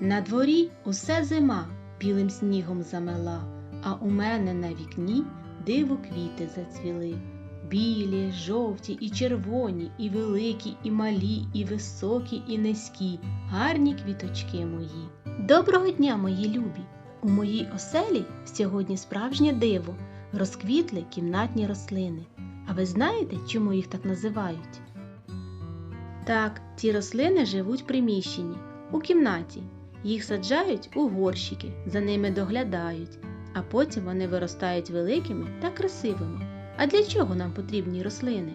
На дворі усе зима білим снігом замела, а у мене на вікні диво квіти зацвіли. Білі, жовті і червоні, і великі, і малі, і високі, і низькі, гарні квіточки мої. Доброго дня, мої любі! У моїй оселі сьогодні справжнє диво, розквітли кімнатні рослини. А ви знаєте, чому їх так називають? Так, ці рослини живуть в приміщенні, у кімнаті. Їх саджають у горщики, за ними доглядають, а потім вони виростають великими та красивими. А для чого нам потрібні рослини?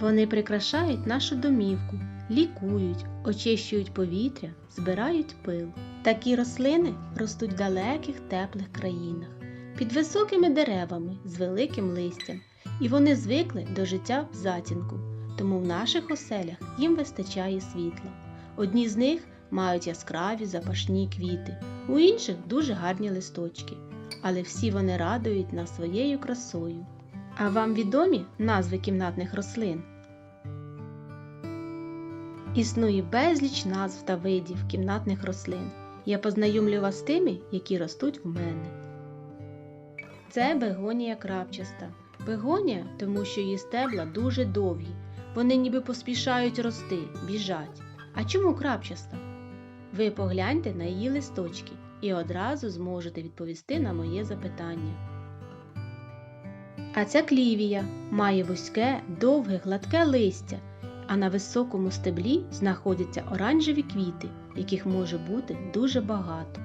Вони прикрашають нашу домівку, лікують, очищують повітря, збирають пил. Такі рослини ростуть в далеких теплих країнах, під високими деревами з великим листям, і вони звикли до життя в затінку, тому в наших оселях їм вистачає світла. Одні з них мають яскраві запашні квіти, у інших дуже гарні листочки, але всі вони радують нас своєю красою. А вам відомі назви кімнатних рослин? Існує безліч назв та видів кімнатних рослин. Я познайомлю вас з тими, які ростуть в мене. Це бегонія крапчаста. Бегонія, тому що її стебла дуже довгі. Вони ніби поспішають рости, біжать. А чому крапчаста? Ви погляньте на її листочки і одразу зможете відповісти на моє запитання. А ця клівія має вузьке, довге, гладке листя, а на високому стеблі знаходяться оранжеві квіти, яких може бути дуже багато.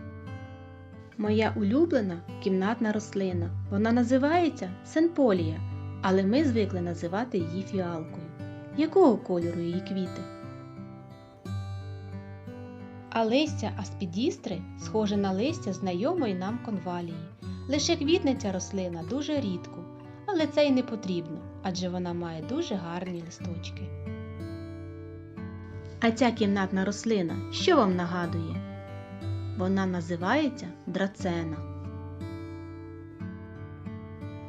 Моя улюблена кімнатна рослина. Вона називається сенполія, але ми звикли називати її фіалкою. Якого кольору її квіти? А листя аспідістри схоже на листя знайомої нам конвалії. Лише квітне ця рослина дуже рідко, але це й не потрібно, адже вона має дуже гарні листочки. А ця кімнатна рослина що вам нагадує? Вона називається драцена.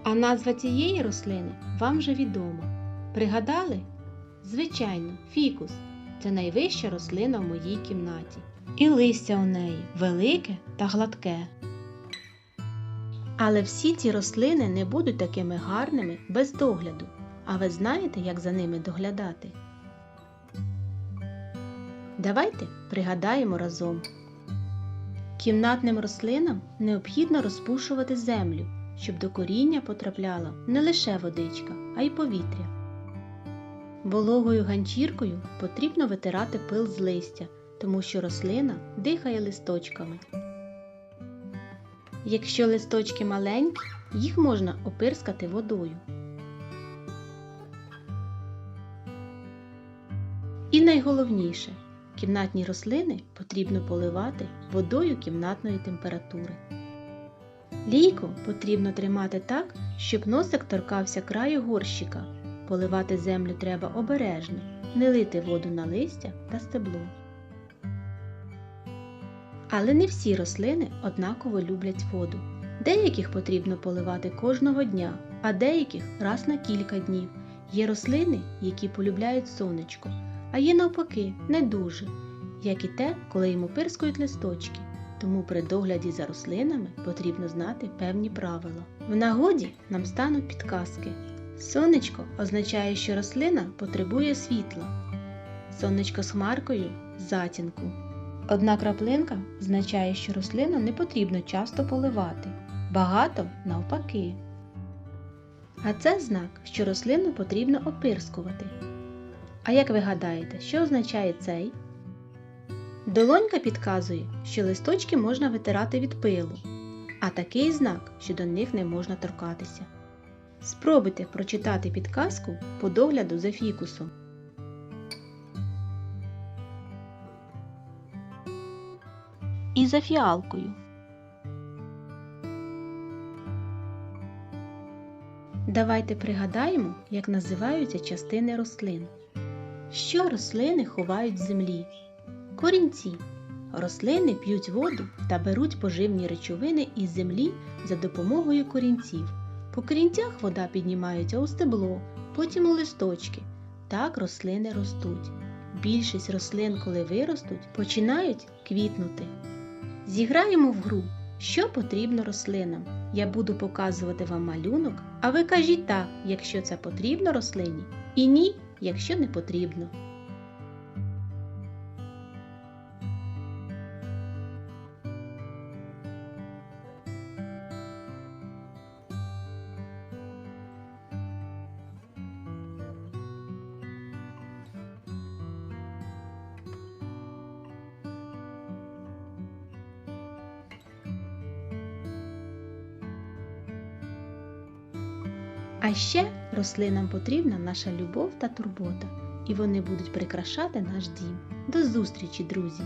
А назва цієї рослини вам вже відома. Пригадали? Звичайно, фікус це найвища рослина в моїй кімнаті. І листя у неї велике та гладке. Але всі ці рослини не будуть такими гарними без догляду. А ви знаєте, як за ними доглядати? Давайте пригадаємо разом. Кімнатним рослинам необхідно розпушувати землю, щоб до коріння потрапляла не лише водичка, а й повітря. Вологою ганчіркою потрібно витирати пил з листя, тому що рослина дихає листочками. Якщо листочки маленькі, їх можна опирскати водою. І найголовніше кімнатні рослини потрібно поливати водою кімнатної температури. Лійку потрібно тримати так, щоб носик торкався краю горщика. Поливати землю треба обережно, не лити воду на листя та стебло. Але не всі рослини однаково люблять воду. Деяких потрібно поливати кожного дня, а деяких раз на кілька днів. Є рослини, які полюбляють сонечко, а є навпаки не дуже, як і те, коли йому пирскають листочки. Тому при догляді за рослинами потрібно знати певні правила. В нагоді нам стануть підказки. Сонечко означає, що рослина потребує світла. Сонечко з хмаркою затінку. Одна краплинка означає, що рослину не потрібно часто поливати, багато навпаки. А це знак, що рослину потрібно опирскувати. А як ви гадаєте, що означає цей? Долонька підказує, що листочки можна витирати від пилу, а такий знак, що до них не можна торкатися. Спробуйте прочитати підказку по догляду за фікусом. І за фіалкою. Давайте пригадаємо, як називаються частини рослин. Що рослини ховають в землі? Корінці. Рослини п'ють воду та беруть поживні речовини із землі за допомогою корінців. По корінцях вода піднімається у стебло, потім у листочки. Так рослини ростуть. більшість рослин, коли виростуть, починають квітнути. Зіграємо в гру, що потрібно рослинам. Я буду показувати вам малюнок, а ви кажіть так, якщо це потрібно рослині, і ні, якщо не потрібно. А ще рослинам потрібна наша любов та турбота, і вони будуть прикрашати наш дім. До зустрічі, друзі!